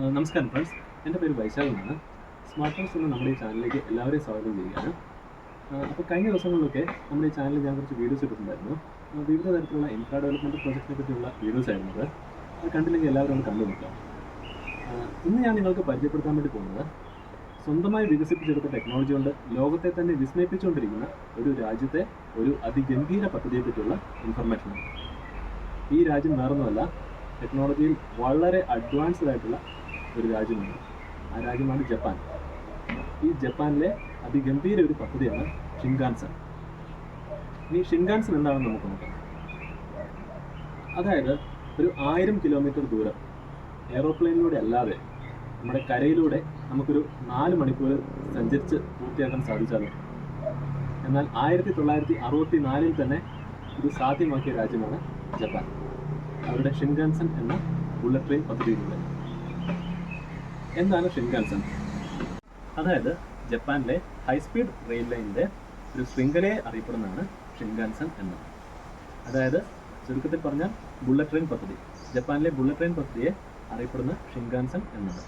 നമസ്കാരം ഫ്രണ്ട്സ് എന്റെ പേര് വൈശാഖ് എന്നാണ്. സ്മാർട്ട് ഫോൺസ് എന്ന നമ്മുടെ ഈ ചാനലിലേക്ക് എല്ലാവരെയും സ്വാഗതം ചെയ്യുകയാണ്. അപ്പോൾ കഴിഞ്ഞ ദിവസങ്ങളിലൊക്കെ നമ്മുടെ ഈ ചാനലിൽ ഞാൻ കുറച്ച് വീഡിയോസ് ഇട്ടിട്ടുണ്ടായിരുന്നു. വിവിധ തരത്തിലുള്ള ഇൻഫ്രാ ഡെവലപ്മെന്റ് പ്രോജക്റ്റിനെ പറ്റിയുള്ള വീഡിയോസ് ആയിരുന്നു അത്. അത് കണ്ടില്ലെങ്കിൽ എല്ലാവരും ഒന്ന് കണ്ടു നോക്കാം. ഇന്ന് ഞാൻ നിങ്ങൾക്ക് പരിചയപ്പെടുത്താൻ വേണ്ടി പോകുന്നത് സ്വന്തമായി വികസിപ്പിച്ചെടുത്ത ടെക്നോളജി കൊണ്ട് ലോകത്തെ തന്നെ വിസ്മയിപ്പിച്ചുകൊണ്ടിരിക്കുന്ന ഒരു രാജ്യത്തെ ഒരു അതിഗംഭീര പദ്ധതിയെ പറ്റിയുള്ള ഇൻഫർമേഷനാണ് ഈ രാജ്യം വേറൊന്നുമല്ല ടെക്നോളജിയിൽ വളരെ അഡ്വാൻസ്ഡ് ആയിട്ടുള്ള ഒരു രാജ്യമാണ്. ആ രാജ്യമാണ് ജപ്പാൻ. ഈ ജപ്പാനിലെ അതിഗംഭീര ഒരു പദ്ധതിയാണ് ഷിൻഗാൻസൺ. ഇനി ഷിൻഗാൻസൺ എന്താണെന്ന് നമുക്ക് നോക്കാം. അതായത് ഒരു ആയിരം കിലോമീറ്റർ ദൂരം എയറോപ്ലെയിനിലൂടെ അല്ലാതെ നമ്മുടെ കരയിലൂടെ നമുക്കൊരു നാല് മണിക്കൂർ സഞ്ചരിച്ച് പൂർത്തിയാക്കാൻ സാധിച്ചാലും എന്നാൽ ആയിരത്തി തൊള്ളായിരത്തി അറുപത്തി നാലിൽ തന്നെ ഇത് സാധ്യമാക്കിയ രാജ്യമാണ് ജപ്പാൻ. അവരുടെ ഷിൻകാൻസൺ എന്ന ബുള്ളറ്റ് ട്രെയിൻ പദ്ധതിയിലൂടെ എന്താണ് ഷിൻകാൻസൺ അതായത് ജപ്പാനിലെ ഹൈസ്പീഡ് റെയിൽ ലൈനിന്റെ ഒരു ശൃംഖലയെ അറിയപ്പെടുന്നതാണ് ഷിൻകാൻസൺ എന്ന് അതായത് ചുരുക്കത്തിൽ പറഞ്ഞാൽ ബുള്ളറ്റ് ട്രെയിൻ പദ്ധതി. ജപ്പാനിലെ ബുള്ളറ്റ് ട്രെയിൻ പദ്ധതിയെ അറിയപ്പെടുന്ന ഷിൻകാൻസൺ എന്നത്.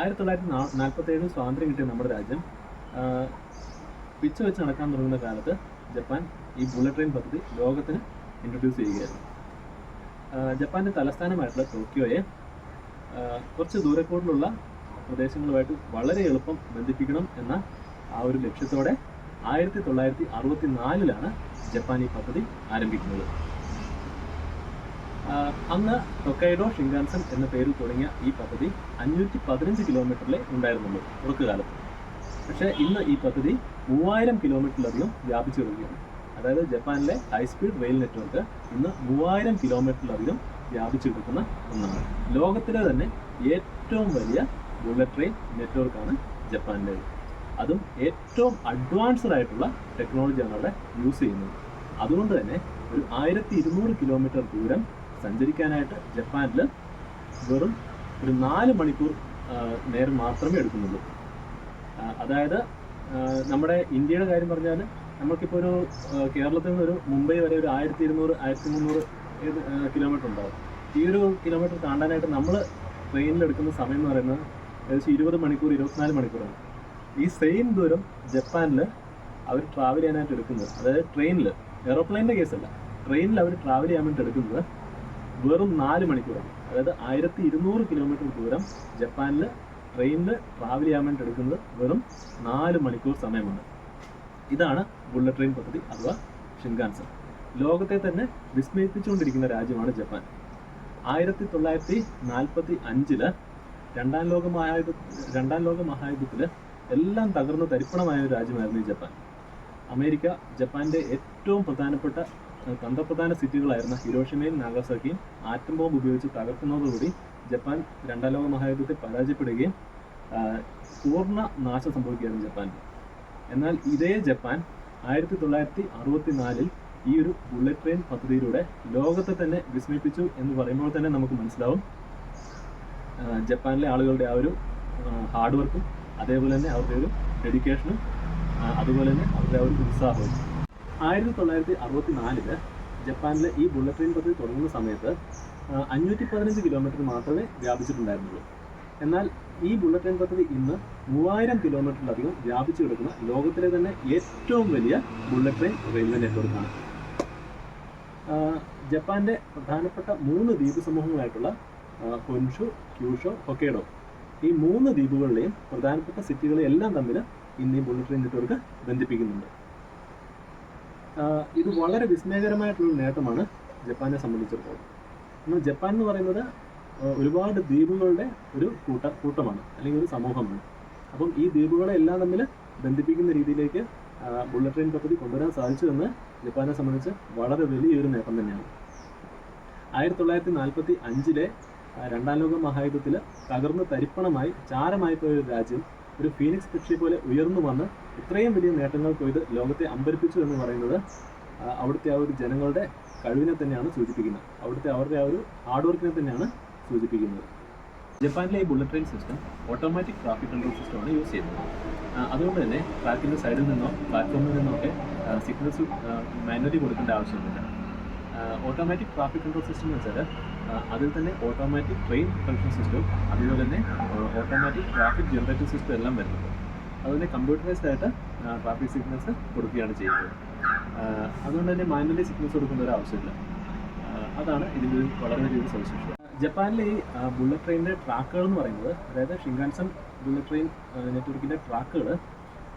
ആയിരത്തി തൊള്ളായിരത്തി നാൽപ്പത്തി ഏഴിൽ സ്വാതന്ത്ര്യം കിട്ടിയ നമ്മുടെ രാജ്യം പിച്ച വെച്ച് നടക്കാൻ തുടങ്ങുന്ന കാലത്ത് ജപ്പാൻ ഈ ബുള്ളറ്റ് ട്രെയിൻ പദ്ധതി ലോകത്തിന് ഇൻട്രൊഡ്യൂസ് ചെയ്യുകയായിരുന്നു ജപ്പാന്റെ തലസ്ഥാനമായിട്ടുള്ള ടോക്കിയോയെ കുറച്ച് ദൂരക്കൂടുള്ള പ്രദേശങ്ങളുമായിട്ട് വളരെ എളുപ്പം ബന്ധിപ്പിക്കണം എന്ന ആ ഒരു ലക്ഷ്യത്തോടെ ആയിരത്തി തൊള്ളായിരത്തി അറുപത്തി നാലിലാണ് ജപ്പാൻ ഈ പദ്ധതി ആരംഭിക്കുന്നത്. അന്ന് ടൊക്കൈഡോ ഷിങ്കാൻസൺ എന്ന പേരിൽ തുടങ്ങിയ ഈ പദ്ധതി അഞ്ഞൂറ്റി പതിനഞ്ച് കിലോമീറ്ററിലെ ഉണ്ടായിരുന്നുള്ളൂ തുടക്കകാലത്ത് പക്ഷേ ഇന്ന് ഈ പദ്ധതി മൂവായിരം കിലോമീറ്ററിലധികം വ്യാപിച്ചു കിടക്കുകയാണ് അതായത് ജപ്പാനിലെ ഹൈസ്പീഡ് റെയിൽ നെറ്റ്വർക്ക് ഇന്ന് മൂവായിരം കിലോമീറ്ററിലധികം വ്യാപിച്ചു കിടക്കുന്ന ഒന്നാണ്. ലോകത്തിലെ തന്നെ ഏറ്റവും വലിയ ബുള്ളറ്റ് ട്രെയിൻ നെറ്റ്വർക്കാണ് ജപ്പാനിലെ. അതും ഏറ്റവും അഡ്വാൻസ്ഡ് ആയിട്ടുള്ള ടെക്നോളജിയാണ് അവിടെ യൂസ് ചെയ്യുന്നത്. അതുകൊണ്ട് തന്നെ ഒരു ആയിരത്തി ഇരുന്നൂറ് കിലോമീറ്റർ ദൂരം സഞ്ചരിക്കാനായിട്ട് ജപ്പാനിൽ വെറും ഒരു നാല് മണിക്കൂർ നേരം മാത്രമേ എടുക്കുന്നുള്ളൂ. അതായത് നമ്മുടെ ഇന്ത്യയുടെ കാര്യം പറഞ്ഞാൽ നമുക്കിപ്പോൾ ഒരു കേരളത്തിൽ നിന്ന് ഒരു മുംബൈ വരെ ഒരു ആയിരത്തി ഇരുന്നൂറ് ആയിരത്തി മുന്നൂറ് കിലോമീറ്റർ ഉണ്ടാവും. ഈ ഒരു കിലോമീറ്റർ താണ്ടാനായിട്ട് നമ്മൾ ട്രെയിനിൽ എടുക്കുന്ന സമയം എന്ന് പറയുന്നത് ഏകദേശം ഇരുപത് മണിക്കൂർ ഇരുപത്തിനാല് മണിക്കൂറാണ്. ഈ സെയിം ദൂരം ജപ്പാനിൽ അവർ ട്രാവൽ ചെയ്യാനായിട്ട് എടുക്കുന്നത്. അതായത് ട്രെയിനിൽ എയറോപ്ലെയിന്റെ കേസല്ല ട്രെയിനിൽ അവർ ട്രാവൽ ചെയ്യാൻ വേണ്ടി എടുക്കുന്നത് വെറും നാല് മണിക്കൂറാണ്. അതായത് ആയിരത്തി ഇരുന്നൂറ് കിലോമീറ്റർ ദൂരം ജപ്പാനിൽ ട്രെയിനിൽ ട്രാവൽ ചെയ്യാൻ വേണ്ടി എടുക്കുന്നത് വെറും നാല് മണിക്കൂർ സമയമാണ്. ഇതാണ് ബുള്ളറ്റ് ട്രെയിൻ പദ്ധതി അഥവാ ഷിൻകാൻസൺ ലോകത്തെ തന്നെ വിസ്മയിപ്പിച്ചുകൊണ്ടിരിക്കുന്ന രാജ്യമാണ് ജപ്പാൻ. ആയിരത്തി തൊള്ളായിരത്തി നാൽപ്പത്തി അഞ്ചിൽ രണ്ടാം ലോക മഹായുദ്ധ രണ്ടാം ലോക മഹായുദ്ധത്തിൽ എല്ലാം തകർന്ന് തരിപ്പണമായ ഒരു രാജ്യമായിരുന്നു ഈ ജപ്പാൻ. അമേരിക്ക ജപ്പാന്റെ ഏറ്റവും പ്രധാനപ്പെട്ട തന്ത്രപ്രധാന സിറ്റികളായിരുന്ന ഹിരോഷിമയും നാഗസാക്കിയും ആറ്റം ബോംബ് ഉപയോഗിച്ച് തകർക്കുന്നതോടുകൂടി ജപ്പാൻ രണ്ടാം ലോക മഹായുദ്ധത്തെ പരാജയപ്പെടുകയും പൂർണ നാശം സംഭവിക്കുകയായിരുന്നു ജപ്പാനിൽ. എന്നാൽ ഇതേ ജപ്പാൻ ആയിരത്തി തൊള്ളായിരത്തി അറുപത്തി നാലിൽ ഈ ഒരു ബുള്ളറ്റ് ട്രെയിൻ പദ്ധതിയിലൂടെ ലോകത്തെ തന്നെ വിസ്മയിപ്പിച്ചു എന്ന് പറയുമ്പോൾ തന്നെ നമുക്ക് മനസ്സിലാവും. ജപ്പാനിലെ ആളുകളുടെ ആ ഒരു ഹാർഡ് വർക്കും അതേപോലെ തന്നെ അവരുടെ ഒരു ഡെഡിക്കേഷനും അതുപോലെ തന്നെ അവരുടെ ആ ഒരു ഉത്സാഹവും. ആയിരത്തി തൊള്ളായിരത്തി അറുപത്തി നാലിൽ ജപ്പാനിലെ ഈ ബുള്ളറ്റ് ട്രെയിൻ പദ്ധതി തുടങ്ങുന്ന സമയത്ത് അഞ്ഞൂറ്റി പതിനഞ്ച് കിലോമീറ്റർ മാത്രമേ വ്യാപിച്ചിട്ടുണ്ടായിരുന്നുള്ളൂ. എന്നാൽ ഈ ബുള്ളറ്റ് ട്രെയിൻ പദ്ധതി ഇന്ന് മൂവായിരം കിലോമീറ്ററിലധികം വ്യാപിച്ചു കിടക്കുന്ന ലോകത്തിലെ തന്നെ ഏറ്റവും വലിയ ബുള്ളറ്റ് ട്രെയിൻ റെയിൽവേ നെറ്റ്വർക്കാണ് ജപ്പാന്റെ പ്രധാനപ്പെട്ട മൂന്ന് ദ്വീപ് സമൂഹങ്ങളായിട്ടുള്ള കൊൻഷു ക്യൂഷോ ഹൊക്കേഡോ ഈ മൂന്ന് ദ്വീപുകളിലെയും പ്രധാനപ്പെട്ട സിറ്റികളെ എല്ലാം തമ്മിൽ ഇന്ന് ഈ ബുള്ളറ്റ് ട്രെയിൻ നെറ്റ്വർക്ക് ബന്ധിപ്പിക്കുന്നുണ്ട് ഇത് വളരെ വിസ്മയകരമായിട്ടുള്ള നേട്ടമാണ് ജപ്പാനെ സംബന്ധിച്ചിടത്തോളം. എന്നാൽ ജപ്പാൻ എന്ന് പറയുന്നത് ഒരുപാട് ദ്വീപുകളുടെ ഒരു കൂട്ട കൂട്ടമാണ് അല്ലെങ്കിൽ ഒരു സമൂഹമാണ്. അപ്പം ഈ ദ്വീപുകളെ എല്ലാം തമ്മിൽ ബന്ധിപ്പിക്കുന്ന രീതിയിലേക്ക് ബുള്ളറ്റ് ട്രെയിൻ പദ്ധതി കൊണ്ടുവരാൻ സാധിച്ചു എന്ന് ജപ്പാനെ സംബന്ധിച്ച് വളരെ വലിയൊരു നേട്ടം തന്നെയാണ്. ആയിരത്തി തൊള്ളായിരത്തി നാൽപ്പത്തി അഞ്ചിലെ രണ്ടാം ലോക മഹായുദ്ധത്തിൽ തകർന്ന് തരിപ്പണമായി ചാരമായി പോയ ഒരു രാജ്യം ഒരു ഫീനിക്സ് പക്ഷി പോലെ ഉയർന്നു വന്ന് ഇത്രയും വലിയ നേട്ടങ്ങൾ കൊയ്ത് ലോകത്തെ അമ്പരിപ്പിച്ചു എന്ന് പറയുന്നത് അവിടുത്തെ ആ ഒരു ജനങ്ങളുടെ കഴിവിനെ തന്നെയാണ് സൂചിപ്പിക്കുന്നത്. അവിടുത്തെ അവരുടെ ആ ഒരു ഹാർഡ് വർക്കിനെ തന്നെയാണ് സൂചിപ്പിക്കുന്നത്. ജപ്പാനിലെ ഈ bullet train system automatic traffic control സിസ്റ്റമാണ് യൂസ് ചെയ്യുന്നത്. അതുകൊണ്ട് തന്നെ ട്രാക്കിന്റെ സൈഡിൽ നിന്നോ പ്ലാറ്റ്ഫോമിൽ നിന്നോ ഒക്കെ സിഗ്നൽസ് മാനുവലി കൊടുക്കേണ്ട ആവശ്യമൊന്നുമില്ല ഓട്ടോമാറ്റിക് ട്രാഫിക് കൺട്രോൾ സിസ്റ്റം എന്ന് വെച്ചാൽ അതിൽ തന്നെ ഓട്ടോമാറ്റിക് ട്രെയിൻ കൺട്രോൾ സിസ്റ്റം അതുപോലെ തന്നെ ഓട്ടോമാറ്റിക് ട്രാഫിക് ജനറേറ്റർ സിസ്റ്റം എല്ലാം വരുന്നുണ്ട്. അതുപോലെ കമ്പ്യൂട്ടറൈസ്ഡ് ആയിട്ട് ട്രാഫിക് സിഗ്നൽസ് കൊടുക്കുകയാണ് ചെയ്യുന്നത്. അതുകൊണ്ട് തന്നെ മാനുവലി സിഗ്നൽസ് കൊടുക്കേണ്ട ഒരു ആവശ്യമില്ല. അതാണ് ഇതിന്റെ ഒരു വളരെ വലിയൊരു സവിശേഷത ജപ്പാനിലെ ഈ ബുള്ളറ്റ് ട്രെയിനിന്റെ ട്രാക്കുകൾ എന്ന് പറയുന്നത് അതായത് ഷിങ്കാൻസൺ ബുള്ളറ്റ് ട്രെയിൻ നെറ്റ്വർക്കിന്റെ ട്രാക്കുകൾ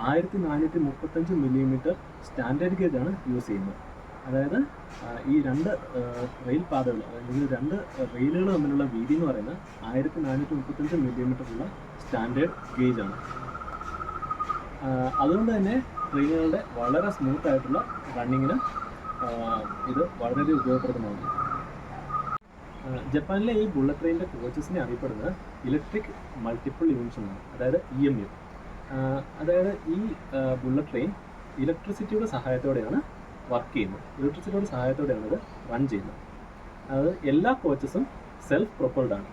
ആയിരത്തി നാനൂറ്റി മുപ്പത്തഞ്ച് മില്ലിമീറ്റർ സ്റ്റാൻഡേർഡ് ഗേജ് ആണ് യൂസ് ചെയ്യുന്നത്. അതായത് ഈ രണ്ട് റെയിൽ പാതകൾ അല്ലെങ്കിൽ രണ്ട് റെയിലുകൾ തമ്മിലുള്ള വീതി എന്ന് പറയുന്നത് ആയിരത്തി നാനൂറ്റി മുപ്പത്തഞ്ച് മില്ലിമീറ്റർ ഉള്ള സ്റ്റാൻഡേർഡ് ആണ് അതുകൊണ്ട് തന്നെ ട്രെയിനുകളുടെ വളരെ സ്മൂത്ത് ആയിട്ടുള്ള റണ്ണിങ്ങിന് ഇത് വളരെ ഉപയോഗപ്രദമാണ്. ആ, ജപ്പാനിലെ ഈ ബുള്ളറ്റ് ട്രെയിനിന്റെ കോച്ചസിനെ അറിയപ്പെടുന്നത് ഇലക്ട്രിക് മൾട്ടിപ്പിൾ യൂണിറ്റ്സ് എന്നാണ്. അതായത് ഇ എം യു അതായത് ഈ ബുള്ളറ്റ് ട്രെയിൻ ഇലക്ട്രിസിറ്റിയുടെ സഹായത്തോടെയാണ് വർക്ക് ചെയ്യുന്നത്. ഇലക്ട്രിസിറ്റിയുടെ സഹായത്തോടെയാണ് ഇത് റൺ ചെയ്യുന്നത്. അത് എല്ലാ കോച്ചസും സെൽഫ് പ്രൊപ്പൾഡ് ആണ്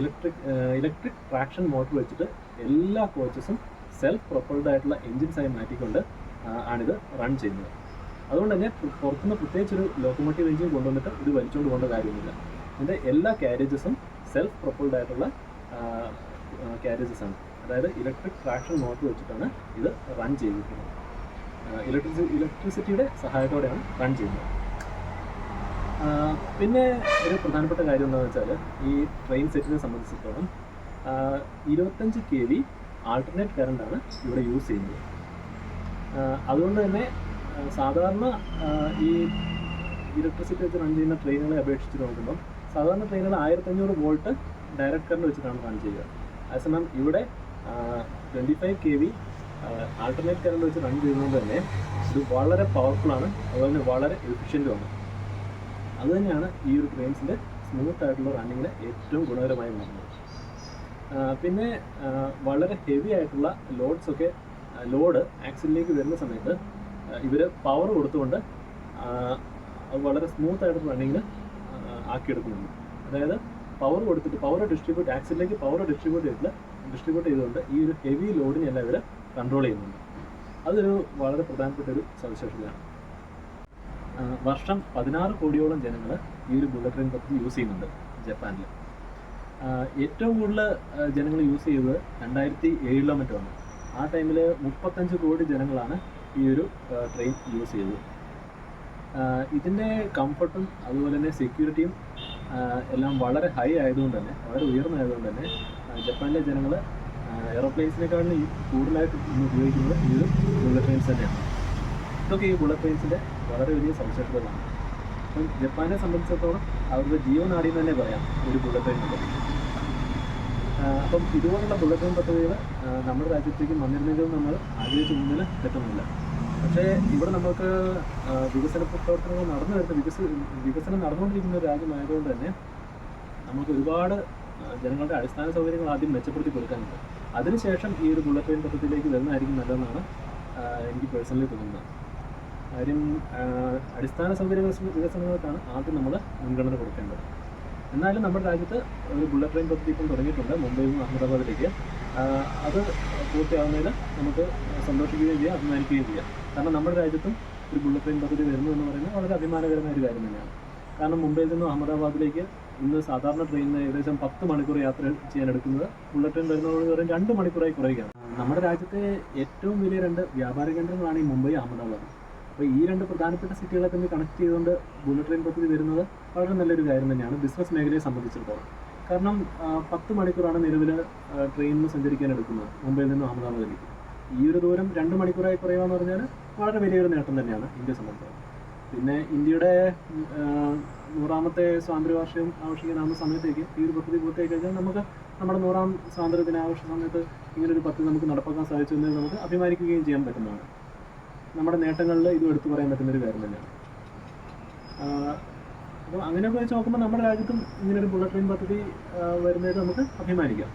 ഇലക്ട്രിക് ഇലക്ട്രിക് ട്രാക്ഷൻ മോട്ടോർ വെച്ചിട്ട് എല്ലാ കോച്ചസും സെൽഫ് പ്രൊപ്പൾഡ് ആയിട്ടുള്ള എൻജിൻസായി മാറ്റിക്കൊണ്ട് ആണിത് റൺ ചെയ്യുന്നത്. അതുകൊണ്ട് തന്നെ പുറത്തുനിന്ന് പ്രത്യേകിച്ച് ഒരു ലോക്കോമോട്ടീവ് എഞ്ചിൻ കൊണ്ടുവന്നിട്ട് ഇത് വലിച്ചുകൊണ്ട് പോകേണ്ട കാര്യമൊന്നുമില്ല ഇതിന്റെ എല്ലാ കാരേജസും സെൽഫ് പ്രൊപ്പൾഡ് ആയിട്ടുള്ള കാരേജസ് ആണ്. അതായത് ഇലക്ട്രിക് ട്രാക്ഷൻ മോട്ടർ വെച്ചിട്ടാണ് ഇത് റൺ ചെയ്തിരിക്കുന്നത്. ഇലക്ട്രിസി ഇലക്ട്രിസിറ്റിയുടെ സഹായത്തോടെയാണ് റൺ ചെയ്യുന്നത്. പിന്നെ ഒരു പ്രധാനപ്പെട്ട കാര്യം എന്താണെന്ന് വെച്ചാൽ ഈ ട്രെയിൻ സെറ്റിനെ സംബന്ധിച്ചിടത്തോളം ഇരുപത്തഞ്ച് കെ വി ആൾട്ടർനേറ്റ് കറണ്ടാണ് ഇവിടെ യൂസ് ചെയ്യുന്നത്. അതുകൊണ്ട് തന്നെ സാധാരണ ഈ ഇലക്ട്രിസിറ്റി വെച്ച് റൺ ചെയ്യുന്ന ട്രെയിനുകളെ അപേക്ഷിച്ച് നോക്കുമ്പോൾ സാധാരണ ട്രെയിനുകൾ ആയിരത്തഞ്ഞൂറ് വോൾട്ട് ഡയറക്ട് കറണ്ട് വെച്ചിട്ടാണ് റൺ ചെയ്യുക. അതേസമയം ഇവിടെ twenty five K V alternate current വെച്ച് റൺ ചെയ്യുന്നത് തന്നെ ഇത് വളരെ പവർഫുള്ളാണ് അതുപോലെ തന്നെ വളരെ എഫിഷ്യന്റുമാണ് അതുതന്നെയാണ് ഈ ഒരു ട്രെയിൻസിന്റെ സ്മൂത്ത് ആയിട്ടുള്ള റണ്ണിങ്ങിന് ഏറ്റവും ഗുണകരമായി മാറുന്നത് പിന്നെ വളരെ ഹെവി ആയിട്ടുള്ള ലോഡ്സൊക്കെ ലോഡ് ആക്സിലേക്ക് വരുന്ന സമയത്ത് ഇവർ പവർ കൊടുത്തുകൊണ്ട് വളരെ സ്മൂത്ത് ആയിട്ട് റണ്ണിങ്ങിന് ആക്കിയെടുക്കുന്നുണ്ട്. അതായത് പവർ കൊടുത്തിട്ട് പവർ ഡിസ്ട്രിബ്യൂട്ട് ആക്സിലേക്ക് പവർ ഡിസ്ട്രിബ്യൂട്ട് ചെയ്തിട്ട് ഡിസ്ട്രിബ്യൂട്ട് ചെയ്തുകൊണ്ട് ഈ ഒരു ഹെവി ലോഡിനെല്ലാം ഇവർ കൺട്രോൾ ചെയ്യുന്നുണ്ട്. അതൊരു വളരെ പ്രധാനപ്പെട്ട ഒരു സവിശേഷതയാണ് വർഷം പതിനാറ് കോടിയോളം ജനങ്ങൾ ഈ ഒരു ബുള്ളറ്റ് ട്രെയിൻ പദ്ധതി യൂസ് ചെയ്യുന്നുണ്ട് ജപ്പാനിൽ ഏറ്റവും കൂടുതൽ ജനങ്ങൾ യൂസ് ചെയ്തത് രണ്ടായിരത്തി ഏഴിലോ മറ്റോ ആണ്. ആ ടൈമിൽ മുപ്പത്തഞ്ച് കോടി ജനങ്ങളാണ് ഈ ഒരു ട്രെയിൻ യൂസ് ചെയ്തത് ഇതിന്റെ കംഫർട്ടും അതുപോലെ തന്നെ സെക്യൂരിറ്റിയും എല്ലാം വളരെ ഹൈ ആയതുകൊണ്ട് തന്നെ വളരെ ഉയർന്നതായതുകൊണ്ട് തന്നെ ജപ്പാനിലെ ജനങ്ങൾ എയറോപ്ലെയിൻസിനെക്കാളും കൂടുതലായിട്ട് ഇന്ന് ഉപയോഗിക്കുന്നത് ഈ ഒരു ബുള്ളറ്റ് ട്രെയിൻസ് തന്നെയാണ്. ഇതൊക്കെ ഈ ബുള്ളറ്റ് ട്രെയിൻസിന്റെ വളരെ വലിയ സവിശേഷതകളാണ്. അപ്പം ജപ്പാനെ സംബന്ധിച്ചിടത്തോളം അവരുടെ ജീവനാടി തന്നെ പറയാം ഒരു ബുള്ളറ്റ് ട്രെയിൻ അപ്പം ഇതുപോലുള്ള ബുള്ളറ്റ് ട്രെയിൻ പദ്ധതികൾ നമ്മുടെ രാജ്യത്തേക്ക് വന്നിരുന്നെങ്കിൽ നമ്മൾ ആഗ്രഹിച്ച മുന്നിൽ എത്തുന്നില്ല പക്ഷേ ഇവിടെ നമുക്ക് വികസന പ്രവർത്തനങ്ങൾ നടന്നു വരുന്ന വികസ വികസനം നടന്നുകൊണ്ടിരിക്കുന്ന ഒരു രാജ്യമായതുകൊണ്ട് തന്നെ നമുക്ക് ഒരുപാട് ജനങ്ങളുടെ അടിസ്ഥാന സൗകര്യങ്ങൾ ആദ്യം മെച്ചപ്പെടുത്തി കൊടുക്കാനുണ്ട്. അതിനുശേഷം ഈ ഒരു ബുള്ളറ്റ് ട്രെയിൻ പദ്ധതിയിലേക്ക് വരുന്നതായിരിക്കും നല്ലതെന്നാണ് എനിക്ക് പേഴ്സണലി തോന്നുന്നത്. കാര്യം അടിസ്ഥാന സൗകര്യ വികസനങ്ങൾക്കാണ് ആദ്യം നമ്മൾ മുൻഗണന കൊടുക്കേണ്ടത്. എന്നാലും നമ്മുടെ രാജ്യത്ത് ഒരു ബുള്ളറ്റ് ട്രെയിൻ പദ്ധതി ഇപ്പം തുടങ്ങിയിട്ടുണ്ട് മുംബൈയിൽ നിന്ന് അഹമ്മദാബാദിലേക്ക് അത് പൂർത്തിയാവുന്നതിൽ നമുക്ക് സന്തോഷിക്കുകയും ചെയ്യാം അഭിമാനിക്കുകയും ചെയ്യാം. കാരണം നമ്മുടെ രാജ്യത്തും ഒരു ബുള്ളറ്റ് ട്രെയിൻ പദ്ധതി വരുന്നു എന്ന് പറയുന്നത് വളരെ അഭിമാനകരമായ ഒരു കാര്യം തന്നെയാണ്. കാരണം മുംബൈയിൽ നിന്ന് അഹമ്മദാബാദിലേക്ക് ഇന്ന് സാധാരണ ട്രെയിനിന് ഏകദേശം പത്ത് മണിക്കൂർ യാത്ര ചെയ്യാൻ എടുക്കുന്നത് ബുള്ളറ്റ് ട്രെയിൻ വരുന്നതോട് പറയും രണ്ട് മണിക്കൂറായി കുറയുകയാണ്. നമ്മുടെ രാജ്യത്തെ ഏറ്റവും വലിയ രണ്ട് വ്യാപാര കേന്ദ്രങ്ങളാണ് ഈ മുംബൈ അഹമ്മദാബാദ്. അപ്പോൾ ഈ രണ്ട് പ്രധാനപ്പെട്ട സിറ്റികളെ തമ്മിൽ കണക്ട് ചെയ്തുകൊണ്ട് ബുള്ളറ്റ് ട്രെയിൻ പദ്ധതി വരുന്നത് വളരെ നല്ലൊരു കാര്യം തന്നെയാണ് ബിസിനസ് മേഖലയെ സംബന്ധിച്ചിടത്തോളം. കാരണം പത്ത് മണിക്കൂറാണ് നിലവിൽ ട്രെയിനിൽ സഞ്ചരിക്കാൻ എടുക്കുന്നത് മുംബൈയിൽ നിന്ന് അഹമ്മദാബാദിലേക്ക്. ഈ ഒരു ദൂരം രണ്ട് മണിക്കൂറായി കുറയുക എന്ന് പറഞ്ഞാൽ വളരെ വലിയൊരു നേട്ടം തന്നെയാണ് ഇന്ത്യ സംബന്ധിച്ചിടത്തോളം പിന്നെ ഇന്ത്യയുടെ നൂറാമത്തെ സ്വാതന്ത്ര്യ വാർഷികം ആഘോഷിക്കാനാവുന്ന സമയത്തേക്ക് ഈ ഒരു പദ്ധതി പൂർത്തിയായി കഴിഞ്ഞാൽ നമുക്ക് നമ്മുടെ നൂറാം സ്വാതന്ത്ര്യ ദിനാഘോഷ സമയത്ത് ഇങ്ങനൊരു പദ്ധതി നമുക്ക് നടപ്പാക്കാൻ സാധിച്ചു എന്ന് നമുക്ക് അഭിമാനിക്കുകയും ചെയ്യാൻ പറ്റുന്നതാണ്. നമ്മുടെ നേട്ടങ്ങളിൽ ഇതും എടുത്തു പറയാൻ പറ്റുന്ന ഒരു കാര്യം തന്നെയാണ്. അപ്പോൾ അങ്ങനെയൊക്കെ വെച്ച് നോക്കുമ്പോൾ നമ്മുടെ രാജ്യത്തും ഇങ്ങനൊരു ബുള്ളറ്റ് ട്രെയിൻ പദ്ധതി വരുന്നത് നമുക്ക് അഭിമാനിക്കാം.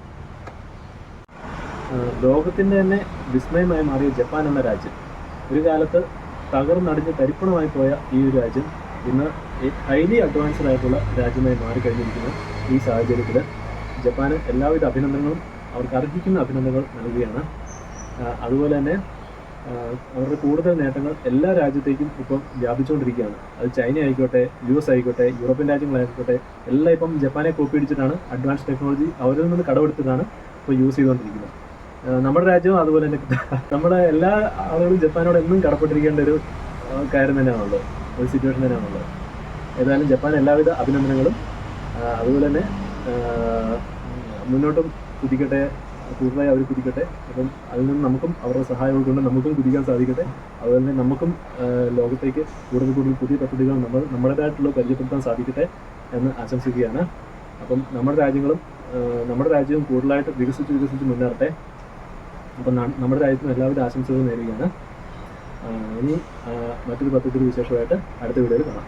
ലോകത്തിന്റെ തന്നെ വിസ്മയമായി മാറിയ ജപ്പാൻ എന്ന രാജ്യം. ഒരു കാലത്ത് തകർന്നടിഞ്ഞ് തരിപ്പണമായി പോയ ഈ ഒരു രാജ്യം ഇന്ന് ഹൈലി അഡ്വാൻസ്ഡ് ആയിട്ടുള്ള രാജ്യമായി മാറിക്കഴിഞ്ഞിരിക്കുന്ന. ഈ സാഹചര്യത്തിൽ ജപ്പാന് എല്ലാവിധ അഭിനന്ദനങ്ങളും അവർക്ക് അർഹിക്കുന്ന അഭിനന്ദനങ്ങൾ നൽകുകയാണ്. അതുപോലെ തന്നെ അവരുടെ കൂടുതൽ നേട്ടങ്ങൾ എല്ലാ രാജ്യത്തേക്കും ഇപ്പം വ്യാപിച്ചുകൊണ്ടിരിക്കുകയാണ്. അത് ചൈന ആയിക്കോട്ടെ യു എസ് ആയിക്കോട്ടെ യൂറോപ്യൻ രാജ്യങ്ങളായിക്കോട്ടെ എല്ലാം ഇപ്പം ജപ്പാനെ കോപ്പി അടിച്ചിട്ടാണ് അഡ്വാൻസ് ടെക്നോളജി അവരിൽ നിന്ന് കടമെടുത്തിട്ടാണ് ഇപ്പോൾ യൂസ് ചെയ്തുകൊണ്ടിരിക്കുന്നത്. നമ്മുടെ രാജ്യവും അതുപോലെ തന്നെ. നമ്മുടെ എല്ലാ ആളുകളും ജപ്പാനോട് എന്നും കടപ്പെട്ടിരിക്കേണ്ട ഒരു കാര്യം തന്നെയാണുള്ളത്. ഒരു സിറ്റുവേഷൻ തന്നെയാണുള്ളത്. ഏതായാലും ജപ്പാൻ എല്ലാവിധ അഭിനന്ദനങ്ങളും. അതുപോലെ തന്നെ മുന്നോട്ടും കുതിക്കട്ടെ കൂടുതലായി അവർ കുതിക്കട്ടെ അപ്പം അതിൽ നിന്ന് നമുക്കും അവരുടെ സഹായം കൊണ്ട് നമുക്കും കുതിക്കാൻ സാധിക്കട്ടെ. അതുപോലെ തന്നെ നമുക്കും ലോകത്തേക്ക് കൂടുതൽ കൂടുതൽ പുതിയ പദ്ധതികൾ നമ്മൾ നമ്മുടേതായിട്ടുള്ള പരിചയപ്പെടുത്താൻ സാധിക്കട്ടെ എന്ന് ആശംസിക്കുകയാണ്. അപ്പം നമ്മുടെ രാജ്യങ്ങളും നമ്മുടെ രാജ്യവും കൂടുതലായിട്ട് വികസിച്ച് വികസിച്ച് മുന്നേറട്ടെ. അപ്പം നമ്മുടെ രാജ്യത്തിന് എല്ലാവിധ ആശംസകളും നേരുകയാണ്. ഇനി മറ്റൊരു പദ്ധതിയുടെ വിശേഷമായിട്ട് അടുത്ത വീഡിയോയിൽ കാണാം.